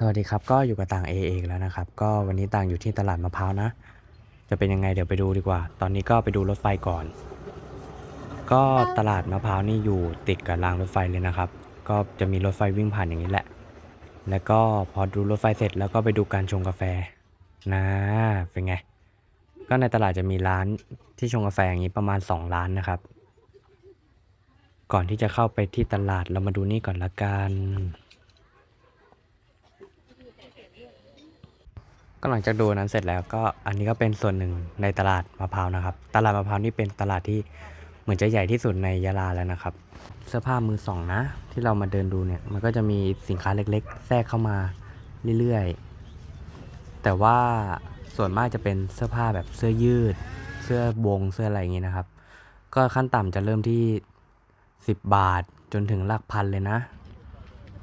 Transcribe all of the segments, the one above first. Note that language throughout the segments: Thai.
สวัสดีครับ ก็อยู่กับต่างเอเองแล้วนะครับ ก็วันนี้ต่างอยู่ที่ตลาดมะพร้าวนะ จะเป็นยังไงเดี๋ยวไปดูดีกว่า ตอนนี้ก็ไปดูรถไฟก่อน ก็ตลาดมะพร้าวนี่อยู่ติดกับรางรถไฟเลยนะครับ ก็จะมีรถไฟวิ่งผ่านอย่างนี้แหละ แล้วก็พอดูรถไฟเสร็จแล้วก็ไปดูการชงกาแฟนะเป็นไง ก็ในตลาดจะมีร้านที่ชงกาแฟอย่างนี้ประมาณ 2 ร้านนะครับ ก่อนที่จะเข้าไปที่ตลาดเรามาดูนี่ก่อนละกัน ก็หลังจากดูนั้นเสร็จแล้วก็อันนี้ก็เป็นส่วนหนึ่งในตลาดมะพร้าวนะครับ ตลาดมะพร้าวนี่เป็นตลาดที่เหมือนจะใหญ่ที่สุดในยะลาแล้วนะครับ เสื้อผ้ามือสองนะ ที่เรามาเดินดูเนี่ยมันก็จะมีสินค้าเล็กๆ แทรกเข้ามาเรื่อยๆ แต่ว่าส่วนมากจะเป็นเสื้อผ้าแบบเสื้อยืด เสื้อบงเสื้ออะไรอย่างงี้นะครับ ก็ขั้นต่ำจะเริ่มที่ 10 บาทจนถึงหลักพันเลยนะ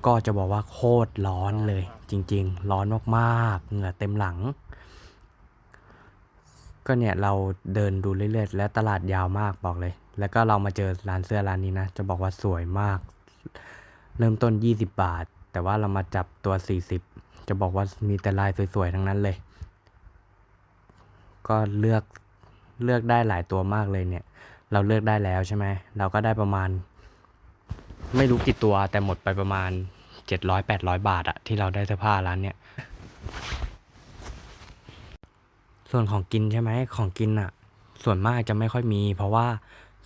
ก็จะบอกว่าโคตรร้อนเลย จริง ๆ ร้อนมากๆ เหงื่อเต็มหลัง ก็เนี่ยเราเดินดูเรื่อยๆ และตลาดยาวมากบอกเลย แล้วก็เรามาเจอร้านเสื้อร้านนี้นะ จะบอกว่าสวยมาก เริ่มต้น 20 บาท แต่ว่าเรามาจับตัว 40 จะบอกว่ามีแต่ลายสวยๆ ทั้งนั้นเลย ก็เลือกเลือกได้หลายตัวมากเลยเนี่ย เราเลือกได้แล้วใช่ไหม เราก็ได้ประมาณ ไม่รู้กี่ตัวแต่หมดไปประมาณ 700-800บาทอะที่เราได้เสื้อผ้าร้านเนี้ยส่วนของกินใช่ไหมของกินอะส่วนมากจะไม่ค่อยมี เพราะว่า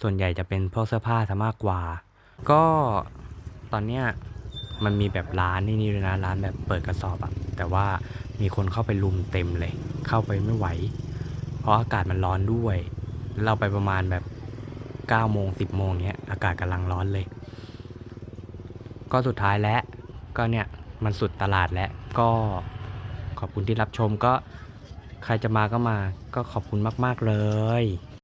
ส่วนใหญ่จะเป็นพวกเสื้อผ้าซะมากกว่า ก็ตอนเนี้ยมันมีแบบร้านนี่นี่ด้วยนะร้านแบบเปิดกระสอบอะแต่ว่ามีคนเข้าไปลุมเต็มเลย เข้าไปไม่ไหว เพราะอากาศมันร้อนด้วย เราไปประมาณแบบ9โมง10โมงเนี้ยอากาศกำลังร้อนเลย ก็สุดท้ายแล้ว ก็เนี่ยมันสุดตลาดแล้วก็ขอบคุณที่รับชมก็ใครจะมาก็มาก็ขอบคุณมาก ๆ เลย